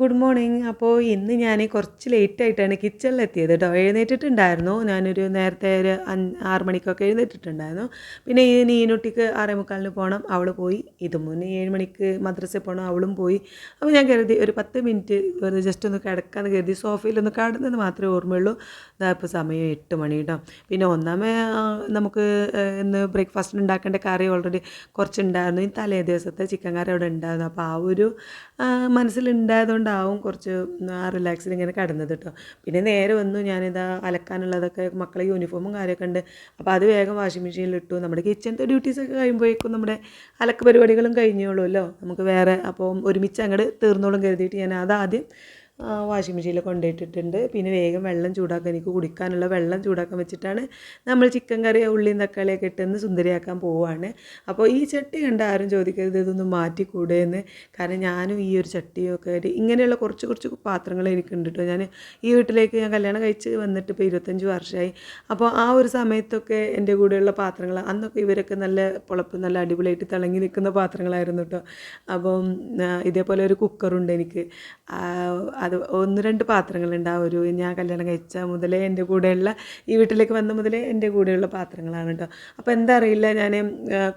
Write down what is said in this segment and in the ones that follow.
Good morning അപ്പോൾ ഇന്ന് ഞാൻ കുറച്ച് ലേറ്റ് ആയിട്ടാണ് കിച്ചണിൽ എത്തിയത് കേട്ടോ എഴുന്നേറ്റിട്ടുണ്ടായിരുന്നു. ഞാനൊരു നേരത്തെ ഒരു ആറ് മണിക്കൊക്കെ എഴുന്നേറ്റിട്ടുണ്ടായിരുന്നു. പിന്നെ ഈ നീനുട്ടിക്ക് ആറേ മുക്കാലിന് പോകണം അവൾ പോയി. ഇത് മുന്നേ ഏഴ് മണിക്ക് മദ്രസയിൽ പോകണം അവളും പോയി. അപ്പോൾ ഞാൻ കരുതി ഒരു പത്ത് മിനിറ്റ് വെറുതെ ജസ്റ്റ് ഒന്ന് കിടക്കാമെന്ന് കരുതി സോഫയിലൊന്ന് കിടന്നത് മാത്രമേ ഓർമ്മയുള്ളൂ. ഇതാ ഇപ്പോൾ സമയം എട്ട് മണി കേട്ടോ പിന്നെ ഒന്നാമേ നമുക്ക് ഇന്ന് ബ്രേക്ക്ഫാസ്റ്റിന് ഉണ്ടാക്കേണ്ട കറി ഓൾറെഡി കുറച്ചുണ്ടായിരുന്നു. ഈ തലേ ദിവസത്തെ ചിക്കൻ കറി അവിടെ ഉണ്ടായിരുന്നു. അപ്പോൾ ആ ഒരു ആ, മനസ്സിലുണ്ടായതുകൊണ്ടാവും കുറച്ച് ആ റിലാക്സിൽ ഇങ്ങനെ കിടന്നത് കേട്ടോ പിന്നെ നേരെ വന്നു ഞാനിതാ അലക്കാനുള്ളതൊക്കെ മക്കളെ യൂണിഫോമും കാര്യമൊക്കെ ഉണ്ട്. അപ്പോൾ അത് വേഗം വാഷിംഗ് മെഷീനിൽ ഇട്ടു. നമ്മുടെ കിച്ചണത്തെ ഡ്യൂട്ടീസൊക്കെ കഴിയുമ്പോഴേക്കും നമ്മുടെ അലക്ക് പരിപാടികളും കഴിഞ്ഞോളുമല്ലോ നമുക്ക് വേറെ അപ്പോൾ ഒരുമിച്ച് അങ്ങോട്ട് തീർന്നോളും കരുതിയിട്ട് ഞാൻ അതാദ്യം വാഷിംഗ് മെഷീനിൽ കൊണ്ടുപോയിട്ടിട്ടുണ്ട്. പിന്നെ വേഗം വെള്ളം ചൂടാക്കാൻ എനിക്ക് കുടിക്കാനുള്ള വെള്ളം ചൂടാക്കാൻ വെച്ചിട്ടാണ് നമ്മൾ ചിക്കൻ കറി ഉള്ളിയും തക്കാളിയൊക്കെ ഇട്ടെന്ന് സുന്ദരിയാക്കാൻ പോവുകയാണ് അപ്പോൾ ഈ ചട്ടി കണ്ട ആരും ചോദിക്കരുത് ഇതൊന്നും മാറ്റിക്കൂടെ എന്ന് കാരണം ഞാനും ഈ ഒരു ചട്ടിയൊക്കെ ആയിട്ട് ഇങ്ങനെയുള്ള കുറച്ച് കുറച്ച് പാത്രങ്ങൾ എനിക്കുണ്ട് കേട്ടോ ഞാൻ ഈ വീട്ടിലേക്ക് ഞാൻ കല്യാണം കഴിച്ച് വന്നിട്ട് ഇപ്പോൾ ഇരുപത്തഞ്ച് വർഷമായി അപ്പോൾ ആ ഒരു സമയത്തൊക്കെ എന്റെ കൂടെയുള്ള പാത്രങ്ങൾ അന്നൊക്കെ ഇവരൊക്കെ നല്ല പൊളപ്പ് നല്ല അടിപൊളിയായിട്ട് തിളങ്ങി നിൽക്കുന്ന പാത്രങ്ങളായിരുന്നു കേട്ടോ അപ്പം ഇതേപോലെ ഒരു കുക്കറുണ്ട് എനിക്ക്. അത് ഒന്ന് രണ്ട് പാത്രങ്ങളുണ്ട് ആ ഒരു ഞാൻ കല്യാണം കഴിച്ച മുതലേ എന്റെ കൂടെയുള്ള ഈ വീട്ടിലേക്ക് വന്ന മുതലേ എന്റെ കൂടെയുള്ള പാത്രങ്ങളാണ് കേട്ടോ അപ്പോൾ എന്താ അറിയില്ല ഞാൻ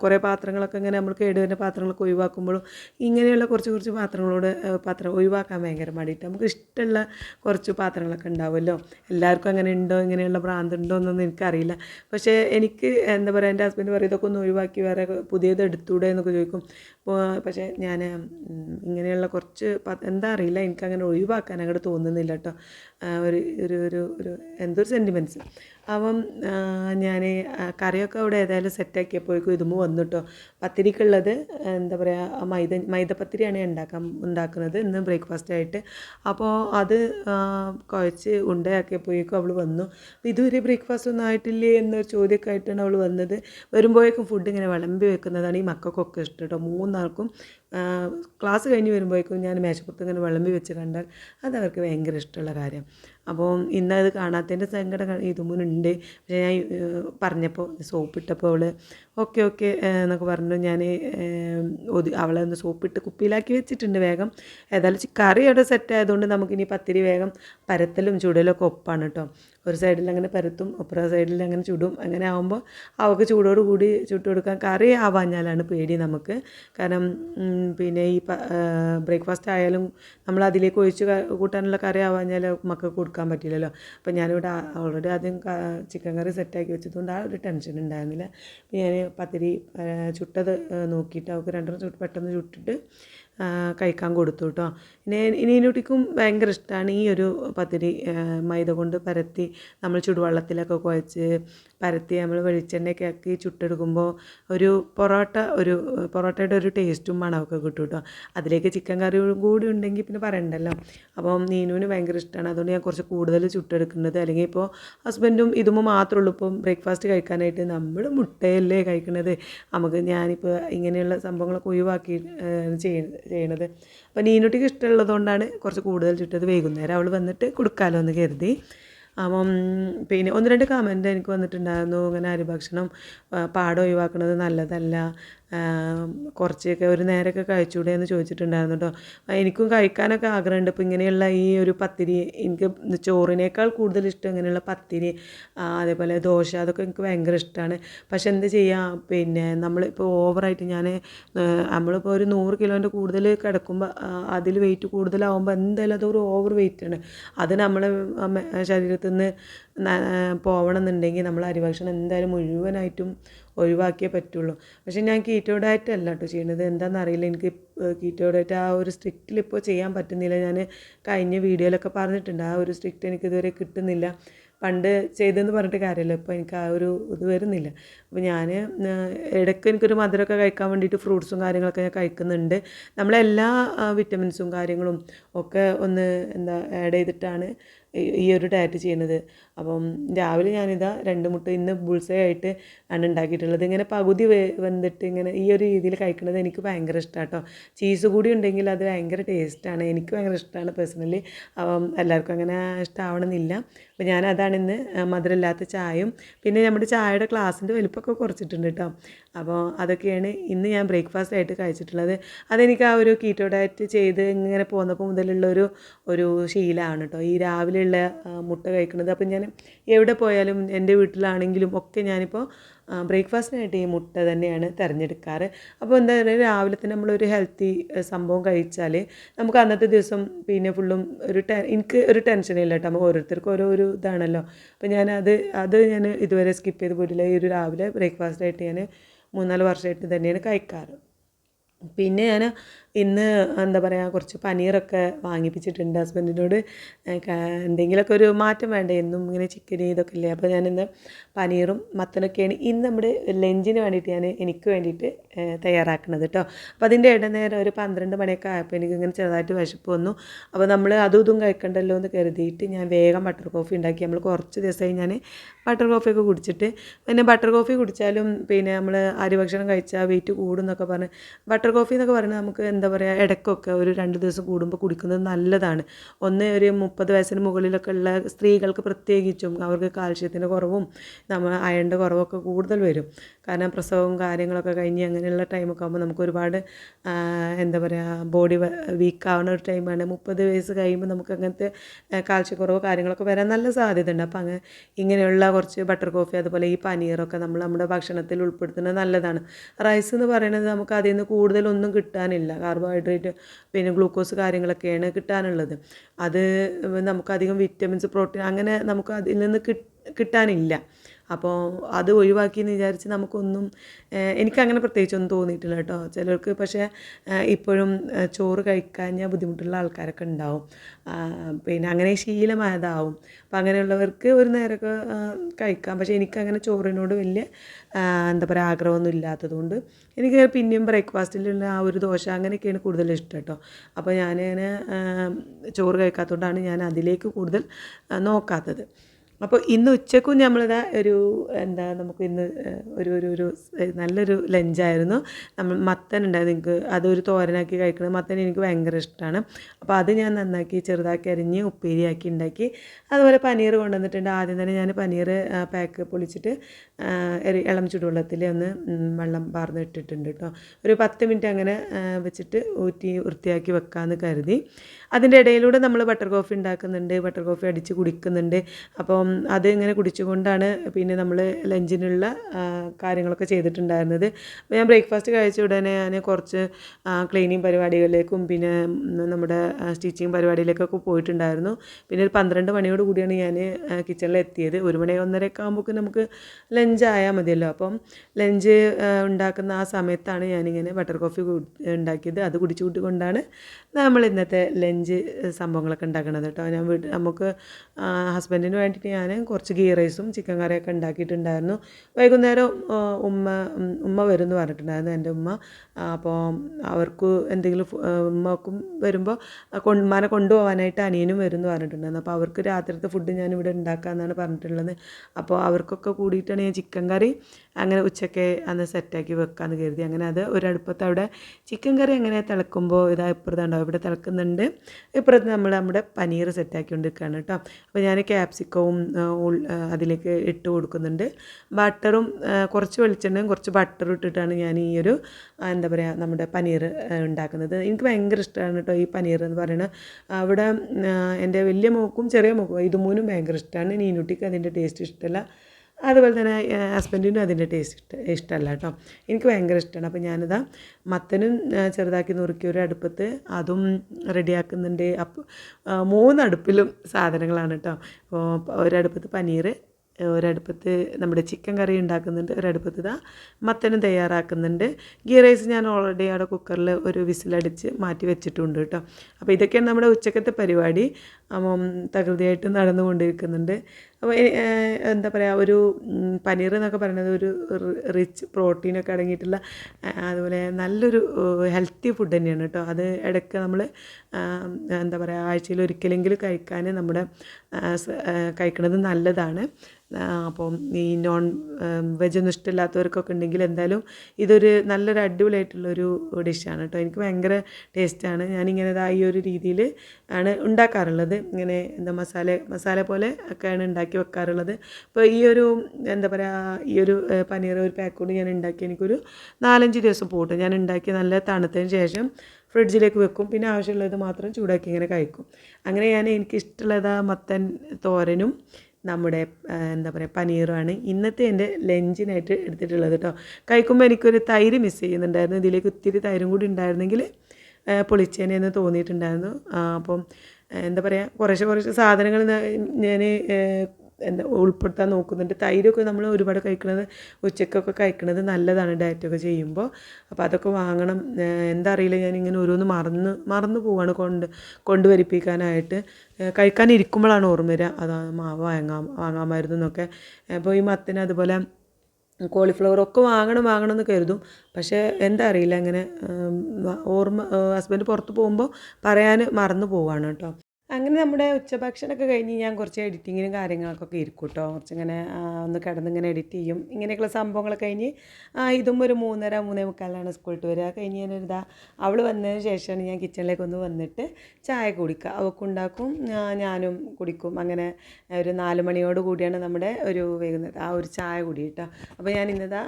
കുറേ പാത്രങ്ങളൊക്കെ ഇങ്ങനെ നമ്മൾ കേടുവരുന്ന പാത്രങ്ങളൊക്കെ ഒഴിവാക്കുമ്പോഴും ഇങ്ങനെയുള്ള കുറച്ച് കുറച്ച് പാത്രങ്ങളോട് പാത്രം ഒഴിവാക്കാൻ ഭയങ്കര മടിയിട്ട് നമുക്ക് ഇഷ്ടമുള്ള കുറച്ച് പാത്രങ്ങളൊക്കെ ഉണ്ടാവുമല്ലോ. എല്ലാവർക്കും അങ്ങനെ ഉണ്ടോ ഇങ്ങനെയുള്ള ഭ്രാന്തുണ്ടോ എന്നൊന്നും എനിക്കറിയില്ല. പക്ഷേ എനിക്ക് എന്താ പറയുക എന്റെ ഹസ്ബൻഡ് പറയും ഇതൊക്കെ ഒന്ന് ഒഴിവാക്കി വേറെ പുതിയത് എടുത്തൂടെ എന്നൊക്കെ ചോദിക്കും. പക്ഷേ ഞാൻ ഇങ്ങനെയുള്ള കുറച്ച് എന്താ അറിയില്ല എനിക്കങ്ങനെ ഒഴിവാക്കാൻ അങ്ങോട്ട് തോന്നുന്നില്ല കേട്ടോ ഒരു ഒരു ഒരു എന്തൊരു എന്തോ സെന്റിമെന്റ്സ് അപ്പം ഞാൻ കറിയൊക്കെ അവിടെ ഏതായാലും സെറ്റാക്കിയപ്പോഴേക്കും ഇതുമ്പോൾ വന്നു കേട്ടോ പത്തിരിക്കുള്ളത് എന്താ പറയുക മൈദ മൈദപ്പത്തിരിയാണ് പത്തിരിയാണ് ഉണ്ടാക്കാൻ ഉണ്ടാക്കുന്നത് ഇന്ന് ബ്രേക്ക്ഫാസ്റ്റ് ആയിട്ട് അപ്പോൾ അത് കുഴച്ച് ഉണ്ടയാക്കിയപ്പോഴേക്കും അവൾ വന്നു. ഇതുവരെ ബ്രേക്ക്ഫാസ്റ്റ് ഒന്നും ആയിട്ടില്ലേ എന്നൊരു ചോദ്യമൊക്കെ ആയിട്ടാണ് അവൾ വന്നത്. വരുമ്പോഴേക്കും ഫുഡ് ഇങ്ങനെ വിളമ്പി വെക്കുന്നതാണ് ഈ മക്കൾക്കൊക്കെ ഇഷ്ടം കേട്ടോ. മൂന്നാൾക്കും ക്ലാസ് കഴിഞ്ഞ് വരുമ്പോഴേക്കും ഞാൻ മേശപ്പുറത്ത് ഇങ്ങനെ വിളമ്പി വെച്ച് കണ്ടാൽ അത് അവർക്ക് ഭയങ്കര ഇഷ്ടമുള്ള കാര്യം. അപ്പോൾ ഇന്നത് കാണാത്തതിന്റെ സങ്കടം ഇതുമുണ്ട്. പക്ഷേ ഞാൻ പറഞ്ഞപ്പോൾ സോപ്പിട്ടപ്പോൾ അവൾ ഓക്കെ ഓക്കെ എന്നൊക്കെ പറഞ്ഞു. ഞാൻ അവളെ ഒന്ന് സോപ്പിട്ട് കുപ്പിയിലാക്കി വെച്ചിട്ടുണ്ട് വേഗം. ഏതായാലും കറി അവിടെ സെറ്റ് ആയതുകൊണ്ട് നമുക്കിനി പത്തിരി വേഗം പരത്തലും ചുടലും ഒക്കെ ഒപ്പാണ് കേട്ടോ ഒരു സൈഡിൽ അങ്ങനെ പരത്തും അപ്പുറ സൈഡിൽ അങ്ങനെ ചുടും. അങ്ങനെ ആകുമ്പോൾ അവൾക്ക് ചൂടോട് കൂടി ചുട്ട് കൊടുക്കാൻ കറി ആവാഞ്ഞാലാണ് പേടി നമുക്ക്. കാരണം പിന്നെ ഈ ബ്രേക്ക്ഫാസ്റ്റ് ആയാലും നമ്മൾ അതിലേക്ക് ഒഴിച്ച് കൂട്ടാനുള്ള കറി ആവാഞ്ഞാൽ മക്കൾക്ക് കൊടുക്കാൻ പറ്റില്ലല്ലോ. അപ്പോൾ ഞാനിവിടെ ഓൾറെഡി ആദ്യം ചിക്കൻ കറി സെറ്റാക്കി വെച്ചതുകൊണ്ട് ആ ഒരു ടെൻഷൻ ഉണ്ടായിരുന്നില്ല. ഞാൻ പത്തിരി ചുട്ടത് നോക്കിയിട്ട് അവൾക്ക് രണ്ടെണ്ണം ചുട്ട് പെട്ടെന്ന് ചുട്ടിട്ട് കഴിക്കാൻ കൊടുത്തു കേട്ടോ പിന്നെ ഇനീനുട്ടിക്കും ഭയങ്കര ഇഷ്ടമാണ് ഈ ഒരു പത്തിരി മൈദ കൊണ്ട് പരത്തി നമ്മൾ ചുടുവെള്ളത്തിലൊക്കെ കുഴച്ച് പരത്തി നമ്മൾ വെളിച്ചെണ്ണയൊക്കെ ആക്കി ചുട്ടെടുക്കുമ്പോൾ ഒരു പൊറോട്ട ഒരു പൊറോട്ടയുടെ ഒരു ടേസ്റ്റും മണമൊക്കെ കിട്ടും കേട്ടോ അതിലേക്ക് ചിക്കൻ കറിയും കൂടി ഉണ്ടെങ്കിൽ പിന്നെ പറയണ്ടല്ലോ. അപ്പം നീനുവിന് ഭയങ്കര ഇഷ്ടമാണ് അതുകൊണ്ട് ഞാൻ കുറച്ച് കൂടുതൽ ചുട്ടെടുക്കുന്നത്. അല്ലെങ്കിൽ ഇപ്പോൾ ഹസ്ബൻഡും ഇതും മാത്രമേ ഉള്ളൂ. ഇപ്പം ബ്രേക്ക്ഫാസ്റ്റ് കഴിക്കാനായിട്ട് നമ്മൾ മുട്ടയല്ലേ കഴിക്കുന്നത് നമുക്ക് ഞാനിപ്പോൾ ഇങ്ങനെയുള്ള സംഭവങ്ങളൊക്കെ ഒഴിവാക്കി ചെയ്യണത്. അപ്പോൾ നീനുട്ടിക്ക് ഇഷ്ടമുള്ളതുകൊണ്ടാണ് കുറച്ച് കൂടുതൽ ചുട്ടത്. വൈകുന്നേരം അവൾ വന്നിട്ട് കൊടുക്കാമല്ലോ എന്ന് കരുതി. പിന്നെ ഒന്ന് രണ്ട് കമന്റ് എനിക്ക് വന്നിട്ടുണ്ടായിരുന്നു. ഇങ്ങനെ അരിഭക്ഷണം ഭക്ഷണം പാടം ഒഴിവാക്കുന്നത് നല്ലതല്ല. കുറച്ചൊക്കെ ഒരു നേരമൊക്കെ കഴിച്ചുകൂടെ എന്ന് ചോദിച്ചിട്ടുണ്ടായിരുന്നു കേട്ടോ. എനിക്കും കഴിക്കാനൊക്കെ ആഗ്രഹമുണ്ട്. ഇപ്പോൾ ഇങ്ങനെയുള്ള ഈ ഒരു പത്തിരി എനിക്ക് ചോറിനേക്കാൾ കൂടുതൽ ഇഷ്ടം ഇങ്ങനെയുള്ള പത്തിരി അതേപോലെ ദോശ അതൊക്കെ എനിക്ക് ഭയങ്കര ഇഷ്ടമാണ്. പക്ഷെ എന്ത് ചെയ്യാം? പിന്നെ നമ്മളിപ്പോൾ ഓവറായിട്ട് ഞാൻ നമ്മളിപ്പോൾ ഒരു നൂറ് കിലോന്റെ കൂടുതൽ കിടക്കുമ്പോൾ അതിൽ വെയിറ്റ് കൂടുതലാവുമ്പോൾ എന്തായാലും അതൊരു ഓവർ വെയിറ്റാണ്. അത് നമ്മളെ ശരീരത്തിൽ നിന്ന് പോകണം നമ്മൾ അരിഭക്ഷണം എന്തായാലും മുഴുവനായിട്ടും ഒഴിവാക്കിയേ പറ്റുള്ളൂ. പക്ഷേ ഞാൻ കീറ്റോ ഡയറ്റ് അല്ല കേട്ടോ ചെയ്യുന്നത് എന്താണെന്ന് അറിയില്ല. എനിക്ക് കീറ്റോ ഡയറ്റ് ആ ഒരു സ്ട്രിക്റ്റിൽ ഇപ്പോൾ ചെയ്യാൻ പറ്റുന്നില്ല. ഞാൻ കഴിഞ്ഞ വീഡിയോയിലൊക്കെ പറഞ്ഞിട്ടുണ്ട്. ആ ഒരു സ്ട്രിക്റ്റ് എനിക്ക് ഇതുവരെ കിട്ടുന്നില്ല. പണ്ട് ചെയ്തെന്ന് പറഞ്ഞിട്ട് കാര്യമില്ല. ഇപ്പോൾ എനിക്ക് ആ ഒരു ഇത് വരുന്നില്ല. അപ്പോൾ ഞാൻ ഇടയ്ക്ക് എനിക്കൊരു മധുരമൊക്കെ കഴിക്കാൻ വേണ്ടിയിട്ട് ഫ്രൂട്ട്സും കാര്യങ്ങളൊക്കെ ഞാൻ കഴിക്കുന്നുണ്ട്. നമ്മളെല്ലാ വിറ്റമിൻസും കാര്യങ്ങളും ഒക്കെ ഒന്ന് എന്താ ആഡ് ചെയ്തിട്ടാണ് ഈ- ഒരു ഡയറ്റ് ചെയ്യുന്നത്. അപ്പം രാവിലെ ഞാനിതാ രണ്ട് മുട്ട ഇന്ന് ബുൾസേ ആയിട്ട് ആണ് ഉണ്ടാക്കിയിട്ടുള്ളത്. ഇങ്ങനെ പകുതി വന്നിട്ട് ഇങ്ങനെ ഈ ഒരു രീതിയിൽ കഴിക്കുന്നത് എനിക്ക് ഭയങ്കര ഇഷ്ടമാണ് കേട്ടോ ചീസ് കൂടി ഉണ്ടെങ്കിൽ അത് ഭയങ്കര ടേസ്റ്റാണ് എനിക്ക് ഭയങ്കര ഇഷ്ടമാണ് പേഴ്സണലി അപ്പം എല്ലാവർക്കും അങ്ങനെ ഇഷ്ടമാവണമെന്നില്ല അപ്പോൾ ഞാൻ അതാണ് ഇന്ന് മധുരമില്ലാത്ത ചായയും പിന്നെ നമ്മുടെ ചായയുടെ ഗ്ലാസിന്റെ വലിപ്പമൊക്കെ കുറച്ചിട്ടുണ്ട് കേട്ടോ അപ്പോൾ അതൊക്കെയാണ് ഇന്ന് ഞാൻ ബ്രേക്ക്ഫാസ്റ്റ് ആയിട്ട് കഴിച്ചിട്ടുള്ളത്. അതെനിക്ക് ആ ഒരു കീറ്റോ ഡയറ്റ് ചെയ്ത് ഇങ്ങനെ പോന്നപ്പോൾ മുതലുള്ള ഒരു ഒരു ശീലമാണ് കേട്ടോ ഈ രാവിലെയുള്ള മുട്ട കഴിക്കുന്നത്. അപ്പം ഞാൻ എവിടെ പോയാലും എന്റെ വീട്ടിലാണെങ്കിലും ഒക്കെ ഞാനിപ്പോൾ ബ്രേക്ക്ഫാസ്റ്റിനായിട്ട് ഈ മുട്ട തന്നെയാണ് തിരഞ്ഞെടുക്കാറ്. അപ്പോൾ എന്താ പറയുക രാവിലെ തന്നെ നമ്മളൊരു ഹെൽത്തി സംഭവം കഴിച്ചാൽ നമുക്ക് അന്നത്തെ ദിവസം പിന്നെ ഫുള്ളും ഒരു ടെ എനിക്ക് ഒരു ടെൻഷനില്ല കേട്ടോ നമുക്ക് ഓരോരുത്തർക്കും ഓരോ ഒരു ഇതാണല്ലോ. അപ്പോൾ ഞാൻ അത് അത് ഞാൻ ഇതുവരെ സ്കിപ്പ് ചെയ്ത് പോയിട്ടില്ല. ഈ ഒരു രാവിലെ ബ്രേക്ക്ഫാസ്റ്റായിട്ട് ഞാൻ മൂന്നാൽ വർഷമായിട്ട് തന്നെയാണ് കഴിക്കാറ്. പിന്നെ ഞാൻ ഇന്ന് എന്താ പറയുക കുറച്ച് പനീറൊക്കെ വാങ്ങിപ്പിച്ചിട്ടുണ്ട് ഹസ്ബൻഡിനോട്. എന്തെങ്കിലുമൊക്കെ ഒരു മാറ്റം വേണ്ടേ? എന്നും ഇങ്ങനെ ചിക്കൻ ഇതൊക്കെ ഇല്ലേ? അപ്പോൾ ഞാനിന്ന് പനീറും മത്തനൊക്കെയാണ് ഇന്ന് നമ്മുടെ ലഞ്ചിന് വേണ്ടിയിട്ട് ഞാൻ എനിക്ക് വേണ്ടിയിട്ട് തയ്യാറാക്കുന്നത് കേട്ടോ അപ്പോൾ അതിന്റെ ഇടനേരം ഒരു പന്ത്രണ്ട് മണിയൊക്കെ ആയപ്പോൾ എനിക്ക് ഇങ്ങനെ ചെറുതായിട്ട് വിശപ്പ് വന്നു. അപ്പോൾ നമ്മൾ അതും ഇതും കഴിക്കണ്ടല്ലോ എന്ന് കരുതിയിട്ട് ഞാൻ വേഗം ബട്ടർ കോഫി ഉണ്ടാക്കി. നമ്മൾ കുറച്ച് ദിവസമായി ഞാൻ ബട്ടർ കോഫിയൊക്കെ കുടിച്ചിട്ട് പിന്നെ ബട്ടർ കോഫി കുടിച്ചാലും പിന്നെ നമ്മൾ അരി ഭക്ഷണം കഴിച്ചാൽ വെയിറ്റ് കൂടും എന്നൊക്കെ പറഞ്ഞ് ബട്ടർ കോഫി എന്നൊക്കെ പറഞ്ഞാൽ നമുക്ക് എന്താ പറയുക ഇടയ്ക്കൊക്കെ ഒരു രണ്ട് ദിവസം കൂടുമ്പോൾ കുടിക്കുന്നത് നല്ലതാണ്. ഒന്ന് ഒരു മുപ്പത് വയസ്സിന് മുകളിലൊക്കെ ഉള്ള സ്ത്രീകൾക്ക് പ്രത്യേകിച്ചും അവർക്ക് കാൽഷ്യത്തിന്റെ കുറവും നമ്മൾ അയണിന്റെ കുറവൊക്കെ കൂടുതൽ വരും. കാരണം പ്രസവവും കാര്യങ്ങളൊക്കെ കഴിഞ്ഞ് അങ്ങനെയുള്ള ടൈമൊക്കെ ആകുമ്പോൾ നമുക്ക് ഒരുപാട് എന്താ പറയുക ബോഡി വീക്ക് ആവുന്ന ഒരു ടൈമാണ്. മുപ്പത് വയസ്സ് കഴിയുമ്പോൾ നമുക്ക് അങ്ങനത്തെ കാൽസ്യക്കുറവ് കാര്യങ്ങളൊക്കെ വരാൻ നല്ല സാധ്യത ഉണ്ട് അപ്പോൾ അങ്ങനെ ഇങ്ങനെയുള്ള കുറച്ച് ബട്ടർ കോഫി അതുപോലെ ഈ പനീറൊക്കെ നമ്മൾ നമ്മുടെ ഭക്ഷണത്തിൽ ഉൾപ്പെടുത്തുന്നത് നല്ലതാണ്. റൈസ് എന്ന് പറയുന്നത് നമുക്ക് അതിൽ നിന്ന് കൂടുതലൊന്നും കിട്ടാനില്ല. കാർബോഹൈഡ്രേറ്റ് പിന്നെ ഗ്ലൂക്കോസ് കാര്യങ്ങളൊക്കെയാണ് കിട്ടാനുള്ളത്. അത് നമുക്കധികം വിറ്റമിൻസ് പ്രോട്ടീൻ അങ്ങനെ നമുക്ക് അതിൽ നിന്ന് കിട്ടാനില്ല. അപ്പോൾ അത് ഒഴിവാക്കി എന്ന് വിചാരിച്ച് നമുക്കൊന്നും എനിക്കങ്ങനെ പ്രത്യേകിച്ചൊന്നും തോന്നിയിട്ടില്ല കേട്ടോ. ചിലർക്ക് പക്ഷേ ഇപ്പോഴും ചോറ് കഴിക്കാൻ ബുദ്ധിമുട്ടുള്ള ആൾക്കാരൊക്കെ ഉണ്ടാവും. പിന്നെ അങ്ങനെ ശീലമായതാവും. അപ്പം അങ്ങനെയുള്ളവർക്ക് ഒരു നേരമൊക്കെ കഴിക്കാം. പക്ഷേ എനിക്കങ്ങനെ ചോറിനോട് വലിയ എന്താ പറയുക ആഗ്രഹമൊന്നും ഇല്ലാത്തതുകൊണ്ട് എനിക്ക് പിന്നെയും ബ്രേക്ക്ഫാസ്റ്റിലുള്ള ആ ഒരു ദോശ അങ്ങനെയൊക്കെയാണ് കൂടുതൽ ഇഷ്ടം കേട്ടോ. അപ്പോൾ ഞാനിങ്ങനെ ചോറ് കഴിക്കാത്തതുകൊണ്ടാണ് ഞാൻ അതിലേക്ക് കൂടുതൽ നോക്കാത്തത്. അപ്പോൾ ഇന്ന് ഉച്ചക്കും നമ്മളിതാ ഒരു എന്താ നമുക്ക് ഇന്ന് ഒരു ഒരു ഒരു നല്ലൊരു ലഞ്ചായിരുന്നു. നമ്മൾ മത്തൻ ഉണ്ടായിരുന്നു. എനിക്ക് അതൊരു തോരനാക്കി കഴിക്കണം മത്തൻ എനിക്ക് ഭയങ്കര ഇഷ്ടമാണ് അപ്പോൾ അത് ഞാൻ നന്നാക്കി ചെറുതാക്കി അരിഞ്ഞ് ഉപ്പേരിയാക്കി ഉണ്ടാക്കി. അതുപോലെ പനീർ കൊണ്ടുവന്നിട്ടുണ്ട്. ആദ്യം തന്നെ ഞാൻ പനീർ പാക്ക് പൊളിച്ചിട്ട് ഇളം ചുടുവെള്ളത്തിൽ ഒന്ന് വെള്ളം പാർന്ന് ഇട്ടിട്ടുണ്ട് കേട്ടോ. ഒരു പത്ത് മിനിറ്റ് അങ്ങനെ വെച്ചിട്ട് ഊറ്റി വൃത്തിയാക്കി വെക്കാമെന്ന് കരുതി. അതിന്റെ ഇടയിലൂടെ നമ്മൾ ബട്ടർ കോഫി ഉണ്ടാക്കുന്നുണ്ട് ബട്ടർ കോഫി അടിച്ച് കുടിക്കുന്നുണ്ട്. അപ്പം അത് ഇങ്ങനെ കുടിച്ചുകൊണ്ടാണ് പിന്നെ നമ്മൾ ലഞ്ചിനുള്ള കാര്യങ്ങളൊക്കെ ചെയ്തിട്ടുണ്ടായിരുന്നത്. അപ്പോൾ ഞാൻ ബ്രേക്ക്ഫാസ്റ്റ് കഴിച്ച ഉടനെ ഞാൻ കുറച്ച് ക്ലീനിങ് പരിപാടികളിലേക്കും പിന്നെ നമ്മുടെ സ്റ്റിച്ചിങ് പരിപാടിയിലേക്കൊക്കെ പോയിട്ടുണ്ടായിരുന്നു. പിന്നെ ഒരു പന്ത്രണ്ട് മണിയോട് കൂടിയാണ് ഞാൻ കിച്ചണിൽ എത്തിയത്. ഒരു മണി ഒന്നരയൊക്കെ ആകുമ്പോൾ നമുക്ക് ലഞ്ച് ആയാൽ മതിയല്ലോ. അപ്പം ലഞ്ച് ഉണ്ടാക്കുന്ന ആ സമയത്താണ് ഞാനിങ്ങനെ ബട്ടർ കോഫി ഉണ്ടാക്കിയത്. അത് കുടിച്ചു കൂട്ടിക്കൊണ്ടാണ് നമ്മൾ ഇന്നത്തെ ലഞ്ച് സംഭവങ്ങളൊക്കെ ഉണ്ടാക്കണത് കേട്ടോ. ഞാൻ വീട്ടിൽ നമുക്ക് ഹസ്ബൻഡിന് വേണ്ടിയിട്ട് ഞാൻ കുറച്ച് ഗീ റൈസും ചിക്കൻ കറിയൊക്കെ ഉണ്ടാക്കിയിട്ടുണ്ടായിരുന്നു. വൈകുന്നേരം ഉമ്മ ഉമ്മ വരും എന്ന് പറഞ്ഞിട്ടുണ്ടായിരുന്നു എന്റെ ഉമ്മ. അപ്പോൾ അവർക്ക് എന്തെങ്കിലും ഉമ്മക്കും വരുമ്പോൾ ഉമ്മാനെ കൊണ്ടുപോകാനായിട്ട് അനിയനും വരും എന്ന് പറഞ്ഞിട്ടുണ്ടായിരുന്നു. അപ്പോൾ അവർക്ക് രാത്രിത്തെ ഫുഡ് ഞാനിവിടെ ഉണ്ടാക്കാമെന്നാണ് പറഞ്ഞിട്ടുള്ളത്. അപ്പോൾ അവർക്കൊക്കെ കൂടിയിട്ടാണ് ഞാൻ ചിക്കൻ കറി അങ്ങനെ ഉച്ചയ്ക്ക് അന്ന് സെറ്റാക്കി വെക്കാമെന്ന് കരുതി. അങ്ങനെ അത് ഒരടുപ്പത്ത് അവിടെ ചിക്കൻ കറി അങ്ങനെ തിളക്കുമ്പോൾ ഇതാ ഇപ്പുറത്തുണ്ടാവും ഇവിടെ തിളക്കുന്നുണ്ട്. ഇപ്പുറത്ത് നമ്മൾ നമ്മുടെ പനീർ സെറ്റാക്കി കൊണ്ടിരിക്കുകയാണ് കേട്ടോ. അപ്പോൾ ഞാൻ ക്യാപ്സിക്കവും അതിലേക്ക് ഇട്ട് കൊടുക്കുന്നുണ്ട്. ബട്ടറും കുറച്ച് വെളിച്ചെണ്ണയും കുറച്ച് ബട്ടറും ഇട്ടിട്ടാണ് ഞാൻ ഈ ഒരു എന്താ പറയുക നമ്മുടെ പനീർ ഉണ്ടാക്കുന്നത്. എനിക്ക് ഭയങ്കര ഇഷ്ടമാണ് കേട്ടോ ഈ പനീർ എന്ന് പറയുന്നത് അവിടെ എന്റെ വലിയ മോക്കും ചെറിയ മോക്കും ഇതുമൂന്നും ഭയങ്കര ഇഷ്ടമാണ് നീനുട്ടിക്ക് അതിന്റെ ടേസ്റ്റ് ഇഷ്ടമല്ല അതുപോലെ തന്നെ ഹസ്ബൻഡിനും അതിന്റെ ടേസ്റ്റ് ഇഷ്ട ഇഷ്ടമല്ല കേട്ടോ. എനിക്ക് ഭയങ്കര ഇഷ്ടമാണ് അപ്പോൾ ഞാനിതാ മത്തനും ചെറുതാക്കി നുറുക്കി ഒരു അടുപ്പത്ത് അതും റെഡിയാക്കുന്നുണ്ട് അപ്പോൾ മൂന്നടുപ്പിലും സാധനങ്ങളാണ് കേട്ടോ. ഒരടുപ്പത്ത് പനീർ ഒരടുപ്പത്ത് നമ്മുടെ ചിക്കൻ കറി ഉണ്ടാക്കുന്നുണ്ട്. ഒരടുപ്പത്ത് ഇതാ മത്തനും തയ്യാറാക്കുന്നുണ്ട്. ഗീ റൈസ് ഞാൻ ഓൾറെഡി അവിടെ കുക്കറിൽ ഒരു വിസിലടിച്ച് മാറ്റി വെച്ചിട്ടുണ്ട് കേട്ടോ. അപ്പോൾ ഇതൊക്കെയാണ് നമ്മുടെ ഉച്ചക്കത്തെ പരിപാടി. അപ്പം തകൃതിയായിട്ട് നടന്നുകൊണ്ടിരിക്കുന്നുണ്ട്. അപ്പോൾ എന്താ പറയുക ഒരു പനീർ എന്നൊക്കെ പറയുന്നത് ഒരു റിച്ച് പ്രോട്ടീനൊക്കെ അടങ്ങിയിട്ടുള്ള അതുപോലെ നല്ലൊരു ഹെൽത്തി ഫുഡ് തന്നെയാണ് കേട്ടോ. അത് ഇടയ്ക്ക് നമ്മൾ എന്താ പറയുക ആഴ്ചയിൽ ഒരിക്കലെങ്കിലും കഴിക്കാൻ നമ്മുടെ കഴിക്കുന്നത് നല്ലതാണ്. അപ്പോൾ അപ്പം ഈ നോൺ വെജ് ഒന്നും ഇഷ്ടമില്ലാത്തവർക്കൊക്കെ ഉണ്ടെങ്കിൽ എന്തായാലും ഇതൊരു നല്ലൊരു അടിപൊളിയായിട്ടുള്ളൊരു ഡിഷാണ് കേട്ടോ. എനിക്ക് ഭയങ്കര ടേസ്റ്റാണ് ഞാനിങ്ങനെ ഈ ഒരു രീതിയിൽ ആണ് ഉണ്ടാക്കാറുള്ളത്. ഇങ്ങനെ എന്താ മസാല മസാല പോലെ ഒക്കെയാണ് ഉണ്ടാക്കി വെക്കാറുള്ളത്. അപ്പോൾ ഈ ഒരു എന്താ പറയുക ഈ ഒരു പനീർ ഒരു പാക്ക് കൊണ്ട് ഞാൻ ഉണ്ടാക്കി. എനിക്കൊരു നാലഞ്ച് ദിവസം പോട്ടെ. ഞാൻ ഉണ്ടാക്കി നല്ല തണുത്തതിന് ശേഷം ഫ്രിഡ്ജിലേക്ക് വെക്കും. പിന്നെ ആവശ്യമുള്ളത് മാത്രം ചൂടാക്കി ഇങ്ങനെ കഴിക്കും. അങ്ങനെ ഞാൻ എനിക്കിഷ്ടമുള്ളത് മത്തൻ തോരനും നമ്മുടെ എന്താ പറയുക പനീറുമാണ്. ഇന്നത്തെ എന്റെ ലഞ്ചിനായിട്ട് എടുത്തിട്ടുള്ളത് കേട്ടോ കഴിക്കുമ്പോൾ എനിക്കൊരു തൈര് മിസ് ചെയ്യുന്നുണ്ടായിരുന്നു. ഇതിലേക്ക് ഒത്തിരി തൈരും കൂടി ഉണ്ടായിരുന്നെങ്കിൽ പൊളിച്ചേനെ എന്ന് തോന്നിയിട്ടുണ്ടായിരുന്നു. അപ്പം എന്താ പറയുക കുറേശ്ശെ കുറച്ച് സാധനങ്ങൾ ഞാൻ എന്താ ഉൾപ്പെടുത്താൻ നോക്കുന്നുണ്ട്. തൈരൊക്കെ നമ്മൾ ഒരുപാട് കഴിക്കുന്നത് ഉച്ചക്കൊക്കെ കഴിക്കുന്നത് നല്ലതാണ് ഡയറ്റൊക്കെ ചെയ്യുമ്പോൾ. അപ്പോൾ അതൊക്കെ വാങ്ങണം. എന്താ അറിയില്ല ഞാൻ ഇങ്ങനെ ഓരോന്ന് മറന്ന് മറന്നു പോവാണ് കൊണ്ട് കൊണ്ടുവരിപ്പിക്കാനായിട്ട്. കഴിക്കാനിരിക്കുമ്പോഴാണ് ഓർമ്മ വരിക. അതാ മാവ് വാങ്ങാം വാങ്ങാമായിരുന്നു എന്നൊക്കെ അപ്പോൾ ഈ മത്തിന് അതുപോലെ കോളിഫ്ലവർ ഒക്കെ വാങ്ങണം വാങ്ങണം എന്ന് കരുതും. പക്ഷേ എന്താ അറിയില്ല അങ്ങനെ ഓർമ്മ ഹസ്ബൻഡ് പുറത്ത് പോകുമ്പോൾ പറയാൻ മറന്നു പോവാണ് കേട്ടോ. അങ്ങനെ നമ്മുടെ ഉച്ചഭക്ഷണമൊക്കെ കഴിഞ്ഞ് ഞാൻ കുറച്ച് എഡിറ്റിങ്ങിനും കാര്യങ്ങൾക്കൊക്കെ ഇരിക്കും കേട്ടോ കുറച്ചിങ്ങനെ ഒന്ന് കിടന്നിങ്ങനെ എഡിറ്റ് ചെയ്യും. ഇങ്ങനെയൊക്കെയുള്ള സംഭവങ്ങളൊക്കെ കഴിഞ്ഞ് ഇതും ഒരു മൂന്നര മൂന്നേ മുക്കാലാണ് സ്കൂളിട്ട് വരിക. കഴിഞ്ഞ് ഇതാ അവൾ വന്നതിന് ശേഷമാണ് ഞാൻ കിച്ചണിലേക്ക് ഒന്ന് വന്നിട്ട് ചായ കുടിക്കുക. അവൾക്കുണ്ടാക്കും ഉണ്ടാക്കും ഞാനും കുടിക്കും. അങ്ങനെ ഒരു നാല് മണിയോട് കൂടിയാണ് നമ്മുടെ ഒരു വൈകുന്നേരം ആ ഒരു ചായ കുടി കേട്ടോ അപ്പോൾ ഞാൻ ഇന്നതാ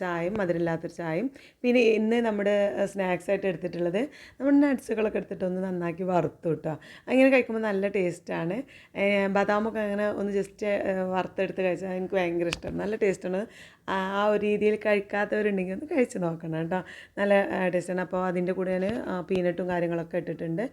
ചായയും മധുരമില്ലാത്തൊരു ചായയും പിന്നെ ഇന്ന് നമ്മുടെ സ്നാക്സായിട്ട് എടുത്തിട്ടുള്ളത് നമ്മുടെ നട്ട്സുകളൊക്കെ എടുത്തിട്ടൊന്ന് നന്നാക്കി വറുത്തു കേട്ടോ അങ്ങനെ കഴിക്കുമ്പോൾ നല്ല ടേസ്റ്റാണ് ബദാമൊക്കെ അങ്ങനെ ഒന്ന് ജസ്റ്റ് വറുത്തെടുത്ത് കഴിച്ചാൽ എനിക്ക് ഭയങ്കര ഇഷ്ടമാണ് നല്ല ടേസ്റ്റാണ് ആ ഒരു രീതിയിൽ കഴിക്കാത്തവരുണ്ടെങ്കിൽ ഒന്ന് കഴിച്ച് നോക്കണം കേട്ടോ. നല്ല ടേസ്റ്റാണ് അപ്പോൾ അതിന്റെ കൂടെ ഞാൻ പീനട്ടും കാര്യങ്ങളൊക്കെ ഇട്ടിട്ടുണ്ട്.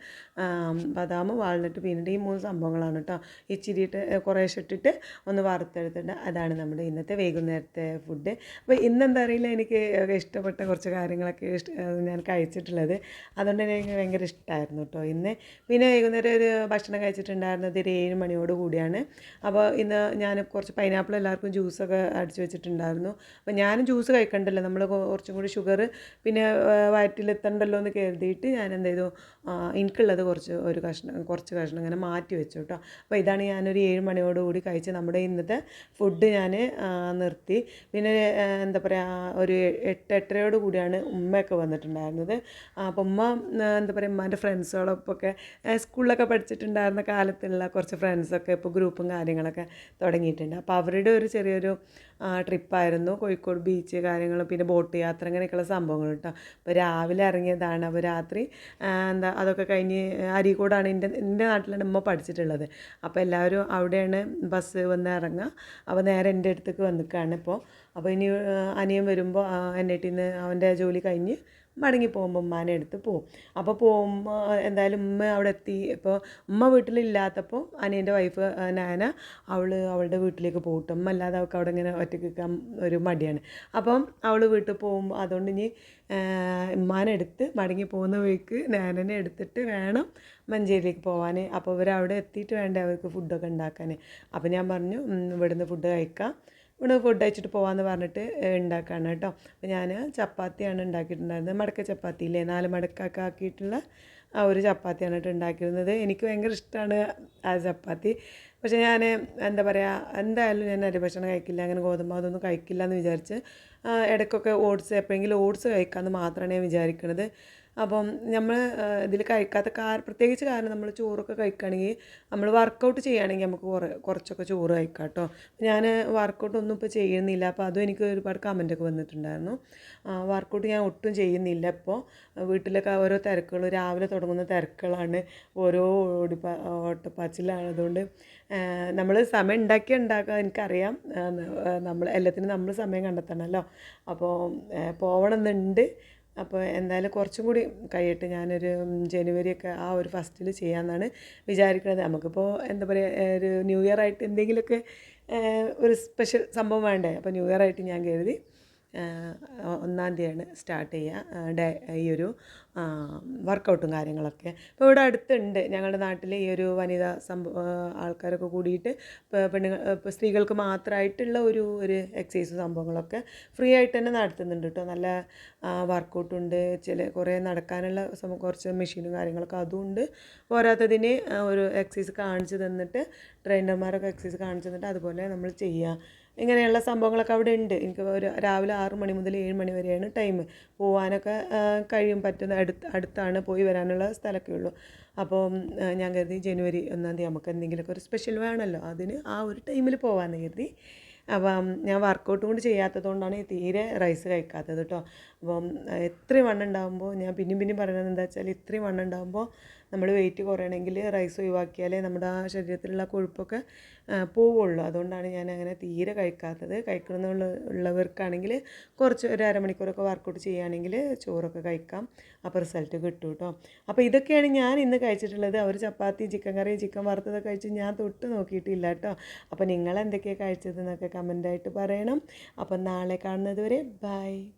ബദാം വാൾനട്ട് പീനട്ട് ഈ മൂന്ന് സംഭവങ്ങളാണ് കേട്ടോ. ഇച്ചിരി ഇട്ട് കുറേശ്ശെ ഇട്ടിട്ട് ഒന്ന് വറുത്തെടുത്തിട്ട് അതാണ് നമ്മുടെ ഇന്നത്തെ വൈകുന്നേരത്തെ ഫുഡ് അപ്പോൾ ഇന്നെന്താ അറിയില്ല എനിക്ക് ഇഷ്ടപ്പെട്ട കുറച്ച് കാര്യങ്ങളൊക്കെ ഇഷ്ട ഞാൻ കഴിച്ചിട്ടുള്ളത്. അതുകൊണ്ട് തന്നെ എനിക്ക് ഭയങ്കര ഇഷ്ടമായിരുന്നു കേട്ടോ ഇന്ന്. പിന്നെ വൈകുന്നേരം ഒരു ഭക്ഷണം കഴിച്ചിട്ടുണ്ടായിരുന്നത് ഒരു ഏഴ് മണിയോട് കൂടിയാണ്. അപ്പോൾ ഇന്ന് ഞാൻ കുറച്ച് പൈനാപ്പിൾ എല്ലാവർക്കും ജ്യൂസൊക്കെ അടിച്ചു വെച്ചിട്ടുണ്ടായിരുന്നു. അപ്പോൾ ഞാനും ജ്യൂസ് കഴിക്കണ്ടല്ലോ. നമ്മൾ കുറച്ചും കൂടി ഷുഗർ പിന്നെ വയറ്റിലെത്തണ്ടല്ലോ എന്ന് കരുതിയിട്ട് ഞാൻ എന്ത് ചെയ്തു എനിക്കുള്ളത് കുറച്ച് ഒരു കഷ്ണം കുറച്ച് കഷ്ണം ഇങ്ങനെ മാറ്റി വെച്ചു കേട്ടോ അപ്പോൾ ഇതാണ് ഞാനൊരു ഏഴ് മണിയോടുകൂടി കഴിച്ച് നമ്മുടെ ഇന്നത്തെ ഫുഡ് ഞാൻ നിർത്തി. പിന്നെ എന്താ പറയുക ഒരു എട്ട് എട്ടരയോട് കൂടിയാണ് ഉമ്മയൊക്കെ വന്നിട്ടുണ്ടായിരുന്നത്. അപ്പോൾ ഉമ്മ എന്താ പറയുക ഉമ്മാന്റെ ഫ്രണ്ട്സുകളൊപ്പൊക്കെ സ്കൂളിലൊക്കെ പഠിച്ചിട്ടുണ്ടായിരുന്ന കാലത്തുള്ള കുറച്ച് ഫ്രണ്ട്സൊക്കെ ഇപ്പോൾ ഗ്രൂപ്പും കാര്യങ്ങളൊക്കെ തുടങ്ങിയിട്ടുണ്ട്. അപ്പോൾ അവരുടെ ഒരു ചെറിയൊരു ട്രിപ്പായിരുന്നു. കോഴിക്കോട് ബീച്ച് കാര്യങ്ങൾ പിന്നെ ബോട്ട് യാത്ര അങ്ങനെയൊക്കെയുള്ള സംഭവങ്ങൾ കേട്ടോ. അപ്പോൾ രാവിലെ ഇറങ്ങിയതാണ്. അപ്പോൾ രാത്രി എന്താ അതൊക്കെ കഴിഞ്ഞ് അരീക്കോടാണ് എന്റെ എന്റെ നാട്ടിലാണ് ഉമ്മ പഠിച്ചിട്ടുള്ളത്. അപ്പോൾ എല്ലാവരും അവിടെയാണ് ബസ് വന്ന് ഇറങ്ങുക. അപ്പോൾ നേരെ എന്റെ അടുത്തേക്ക് വന്നിക്കാണ് ഇപ്പോൾ അപ്പോൾ ഇനി അനിയൻ വരുമ്പോൾ എന്റെ നിന്ന് അവന്റെ ജോലി കഴിഞ്ഞ് മടങ്ങി പോകുമ്പോൾ ഉമ്മാനെ അടുത്ത് പോകും അപ്പോൾ പോകുമ്പോൾ എന്തായാലും ഉമ്മ അവിടെ എത്തി. ഇപ്പോൾ ഉമ്മ വീട്ടിലില്ലാത്തപ്പോൾ അനിയന്റെ വൈഫ് നാന അവൾ അവളുടെ വീട്ടിലേക്ക് പോകട്ടെ ഉമ്മ അല്ലാതെ അവൾക്ക് അവിടെ ഇങ്ങനെ ഒറ്റയ്ക്ക് നിൽക്കാൻ ഒരു മടിയാണ്. അപ്പം അവൾ വീട്ടിൽ പോകുമ്പോൾ അതുകൊണ്ട് ഇനി ഉമ്മാനെടുത്ത് മടങ്ങി പോകുന്ന വഴിക്ക് നാനനെ എടുത്തിട്ട് വേണം മഞ്ചേരിയിലേക്ക് പോകാൻ അപ്പോൾ ഇവരവിടെ എത്തിയിട്ട് വേണ്ടേ അവർക്ക് ഫുഡൊക്കെ ഉണ്ടാക്കാൻ അപ്പോൾ ഞാൻ പറഞ്ഞു ഇവിടുന്ന് ഫുഡ് കഴിക്കാം. ഇവിടെ ഫുഡ് കഴിച്ചിട്ട് പോകാമെന്ന് പറഞ്ഞിട്ട് ഉണ്ടാക്കുകയാണ് കേട്ടോ. അപ്പോൾ ഞാൻ ചപ്പാത്തിയാണ് ഉണ്ടാക്കിയിട്ടുണ്ടായിരുന്നത് മടക്ക ചപ്പാത്തിയില്ലേ? നാല് മടക്കൊക്കെ ആക്കിയിട്ടുള്ള ആ ഒരു ചപ്പാത്തിയാണ് കേട്ടോ ഉണ്ടാക്കിയിരുന്നത് എനിക്ക് ഭയങ്കര ഇഷ്ടമാണ് ആ ചപ്പാത്തി. പക്ഷേ ഞാൻ എന്താ പറയുക എന്തായാലും ഞാൻ അരിഭക്ഷണം കഴിക്കില്ല. അങ്ങനെ ഗോതമ്പ് അതൊന്നും കഴിക്കില്ല എന്ന് വിചാരിച്ച് ഇടയ്ക്കൊക്കെ ഓട്സ് എപ്പോഴെങ്കിലും ഓട്സ് കഴിക്കാമെന്ന് മാത്രമാണ് ഞാൻ വിചാരിക്കുന്നത് അപ്പം നമ്മൾ ഇതിൽ കഴിക്കാത്ത കാര പ്രത്യേകിച്ച് കാരണം നമ്മൾ ചോറൊക്കെ കഴിക്കുകയാണെങ്കിൽ നമ്മൾ വർക്കൗട്ട് ചെയ്യുകയാണെങ്കിൽ നമുക്ക് കുറേ കുറച്ചൊക്കെ ചോറ് കഴിക്കാം കേട്ടോ ഞാൻ വർക്കൗട്ടൊന്നും ഇപ്പോൾ ചെയ്യുന്നില്ല. അപ്പോൾ അതും എനിക്ക് ഒരുപാട് കമന്റൊക്കെ വന്നിട്ടുണ്ടായിരുന്നു. വർക്കൗട്ട് ഞാൻ ഒട്ടും ചെയ്യുന്നില്ല ഇപ്പോൾ വീട്ടിലൊക്കെ ഓരോ തിരക്കുകൾ രാവിലെ തുടങ്ങുന്ന തിരക്കുകളാണ്. ഓരോ ഓടിപ്പ ഓട്ടപ്പാച്ചിലായതുകൊണ്ട് നമ്മൾ സമയം ഉണ്ടാക്കി ഉണ്ടാക്കുക എനിക്കറിയാം. നമ്മൾ എല്ലാത്തിനും നമ്മൾ സമയം കണ്ടെത്തണമല്ലോ അപ്പോൾ പോകണമെന്നുണ്ട് അപ്പോൾ എന്തായാലും കുറച്ചും കൂടി കഴിയട്ടെ. ഞാനൊരു ജനുവരിയൊക്കെ ആ ഒരു ഫസ്റ്റിൽ ചെയ്യാമെന്നാണ് വിചാരിക്കുന്നത്. നമുക്കിപ്പോൾ എന്താ പറയുക ഒരു ന്യൂ ഇയർ ആയിട്ട് എന്തെങ്കിലുമൊക്കെ ഒരു സ്പെഷ്യൽ സംഭവം വേണ്ടേ? അപ്പോൾ ന്യൂ ഇയർ ആയിട്ട് ഞാൻ കരുതി ഒന്നാം തീയതിയാണ് സ്റ്റാർട്ട് ചെയ്യുക. ഡേ ഈ ഒരു വർക്കൗട്ടും കാര്യങ്ങളൊക്കെ. ഇപ്പോൾ ഇവിടെ അടുത്തുണ്ട്. ഞങ്ങളുടെ നാട്ടിൽ ഈ ഒരു വനിതാ സംഭവ ആൾക്കാരൊക്കെ കൂടിയിട്ട് പെണ്ണുങ്ങൾ ഇപ്പോൾ സ്ത്രീകൾക്ക് മാത്രമായിട്ടുള്ള ഒരു ഒരു എക്സസൈസ് സംഭവങ്ങളൊക്കെ ഫ്രീ ആയിട്ട് തന്നെ നടത്തുന്നുണ്ട് കേട്ടോ നല്ല വർക്കൗട്ടുണ്ട് ചില കുറേ നടക്കാനുള്ള കുറച്ച് മെഷീനും കാര്യങ്ങളൊക്കെ അതുകൊണ്ട് പോരാത്തതിന് ഒരു എക്സസൈസ് കാണിച്ച് തന്നിട്ട് ട്രെയിനർമാരൊക്കെ എക്സസൈസ് കാണിച്ച് തന്നിട്ട് അതുപോലെ നമ്മൾ ചെയ്യുക ഇങ്ങനെയുള്ള സംഭവങ്ങളൊക്കെ അവിടെ ഉണ്ട്. എനിക്ക് ഒരു രാവിലെ ആറ് മണി മുതൽ ഏഴ് മണി വരെയാണ് ടൈം പോകാനൊക്കെ കഴിയും പറ്റുന്ന അടുത്ത് അടുത്താണ് പോയി വരാനുള്ള സ്ഥലമൊക്കെ ഉള്ളൂ. അപ്പോൾ ഞാൻ കരുതി ജനുവരി ഒന്നാം തീയതി നമുക്ക് എന്തെങ്കിലുമൊക്കെ ഒരു സ്പെഷ്യൽ വേണമല്ലോ. അതിന് ആ ഒരു ടൈമിൽ പോകാമെന്ന് കരുതി. അപ്പം ഞാൻ വർക്കൗട്ടും കൊണ്ട് ചെയ്യാത്തത് കൊണ്ടാണ് തീരെ റൈസ് കഴിക്കാത്തത് കേട്ടോ അപ്പം എത്രയും വണ്ണം ഉണ്ടാകുമ്പോൾ ഞാൻ പിന്നെയും പിന്നെയും പറയുന്നത് എന്താ വെച്ചാൽ ഇത്രയും വണ്ണം ഉണ്ടാകുമ്പോൾ നമ്മൾ വെയിറ്റ് കുറയണമെങ്കിൽ റൈസ് ഒഴിവാക്കിയാലേ നമ്മുടെ ആ ശരീരത്തിലുള്ള കൊഴുപ്പൊക്കെ പോവുള്ളൂ. അതുകൊണ്ടാണ് ഞാൻ അങ്ങനെ തീരെ കഴിക്കാത്തത്. കഴിക്കണമെന്നുള്ള ഉള്ളവർക്കാണെങ്കിൽ കുറച്ച് ഒരു അരമണിക്കൂറൊക്കെ വർക്കൗട്ട് ചെയ്യുകയാണെങ്കിൽ ചോറൊക്കെ കഴിക്കാം. അപ്പോൾ റിസൾട്ട് കിട്ടും കേട്ടോ അപ്പോൾ ഇതൊക്കെയാണ് ഞാൻ ഇന്ന് കഴിച്ചിട്ടുള്ളത്. അവർ ചപ്പാത്തി ചിക്കൻ കറി ചിക്കൻ വറുത്തതൊക്കെ കഴിച്ച് ഞാൻ തൊട്ട് നോക്കിയിട്ടില്ല കേട്ടോ അപ്പോൾ നിങ്ങൾ എന്തൊക്കെയാണ് കഴിച്ചതെന്നൊക്കെ കമന്റായിട്ട് പറയണം. അപ്പം നാളെ കാണുന്നത് വരെ ബൈ